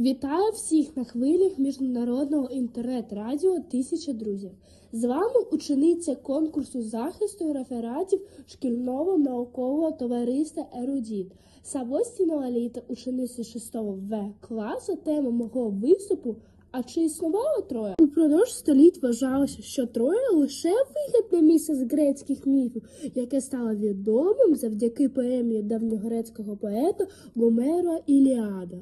Вітаю всіх на хвилях міжнародного інтернет-радіо Тисяча друзів. З вами учениця конкурсу захисту рефератів шкільного наукового товариства Ерудіт. Савостіна Лаліта, учениця 6 В класу. Тема мого виступу. А чи існувало троє? Упродовж століть вважалося, що троє лише вигідне місце з грецьких міфів, яке стало відомим завдяки поемі давньогрецького поета Гомера Іліада.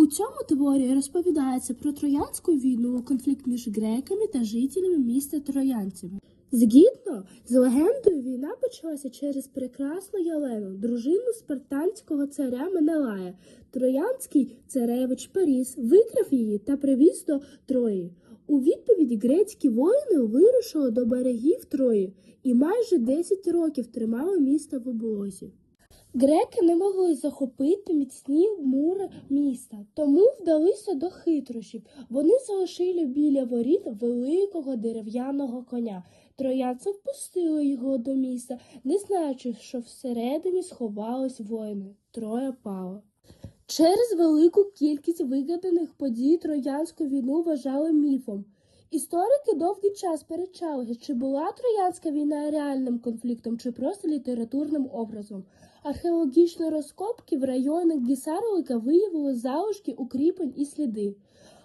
У цьому творі розповідається про Троянську війну, конфлікт між греками та жителями міста Троянцями. Згідно з легендою, війна почалася через прекрасну Єлену, дружину спартанського царя Менелая. Троянський царевич Паріс викрав її та привіз до Трої. У відповідь грецькі воїни вирушили до берегів Трої і майже 10 років тримали місто в облозі. Греки не могли захопити міцні мури міста, тому вдалися до хитрощів. Вони залишили біля воріт великого дерев'яного коня. Троянці впустили його до міста, не знаючи, що всередині сховались воїни. Троя пала. Через велику кількість вигаданих подій Троянську війну вважали міфом. Історики довгий час перечалися, чи була Троянська війна реальним конфліктом, чи просто літературним образом. Археологічні розкопки в районах Гісарлика виявили залишки укріпень і сліди.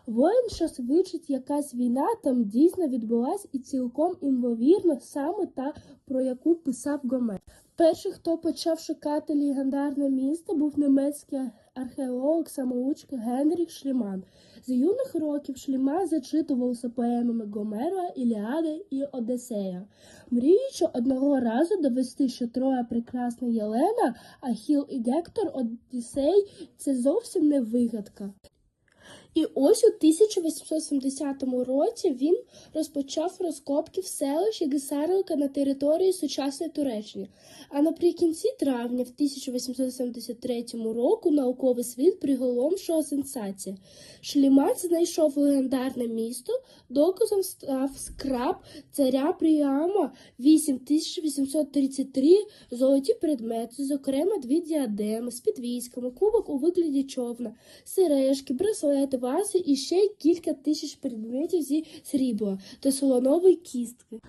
Воїн, що свідчить якась війна, там дійсно відбулась і цілком імовірно саме та, про яку писав Гомер. Перший, хто почав шукати легендарне місто, був німецький археолог самоучка Генріх Шліман. З юних років Шліман зачитувався поемами Гомера, Іліади і Одесея, мріючи одного разу довести, що Троя прекрасна Єлена, а Хіл і Гектор Одіссей – це зовсім не вигадка. І ось у 1870 році він розпочав розкопки в селищі Гесарлика на території сучасної Туреччини. А наприкінці травня в 1873 року науковий світ приголомшила сенсація. Шліман знайшов легендарне місто, доказом став скраб царя Пріама 8833 золоті предмети, зокрема дві діадеми з підвісками, кубок у вигляді човна, сережки, браслети, вази і ще кілька тисяч предметів зі срібла та солонової кістки.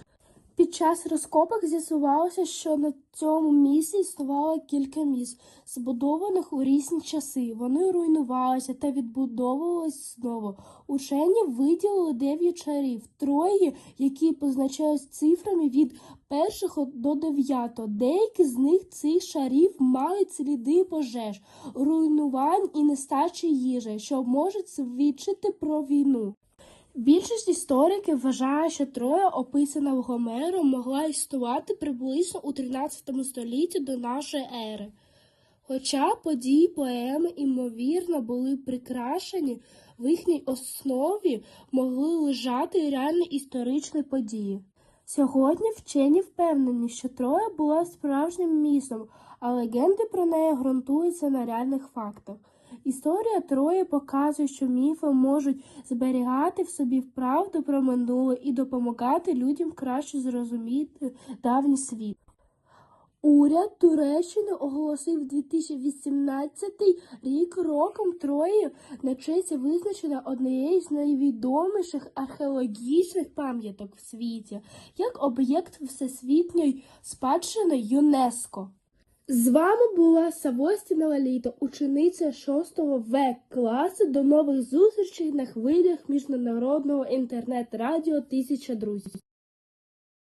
Під час розкопок з'ясувалося, що на цьому місці існувало кілька міст, збудованих у різні часи. Вони руйнувалися та відбудовувалися знову. Учені виділили дев'ять шарів, троє, які позначались цифрами від першого до дев'ятого. Деякі з них цих шарів мають сліди пожеж, руйнувань і нестачі їжі, що можуть свідчити про війну. Більшість істориків вважає, що Троя, описана в Гомером, могла існувати приблизно у 13 столітті до нашої ери. Хоча події поеми, ймовірно, були прикрашені, в їхній основі могли лежати реальні історичні події. Сьогодні вчені впевнені, що Троя була справжнім містом, а легенди про неї ґрунтуються на реальних фактах. Історія Трої показує, що міфи можуть зберігати в собі правду про минуле і допомагати людям краще зрозуміти давній світ. Уряд Туреччини оголосив 2018 рік роком Трої на честь визначення однієї з найвідоміших археологічних пам'яток в світі як об'єкт всесвітньої спадщини ЮНЕСКО. З вами була Савостіна Лаліта, учениця 6 В класу. До нових зустрічей на хвилях міжнародного інтернет-радіо Тисяча друзів.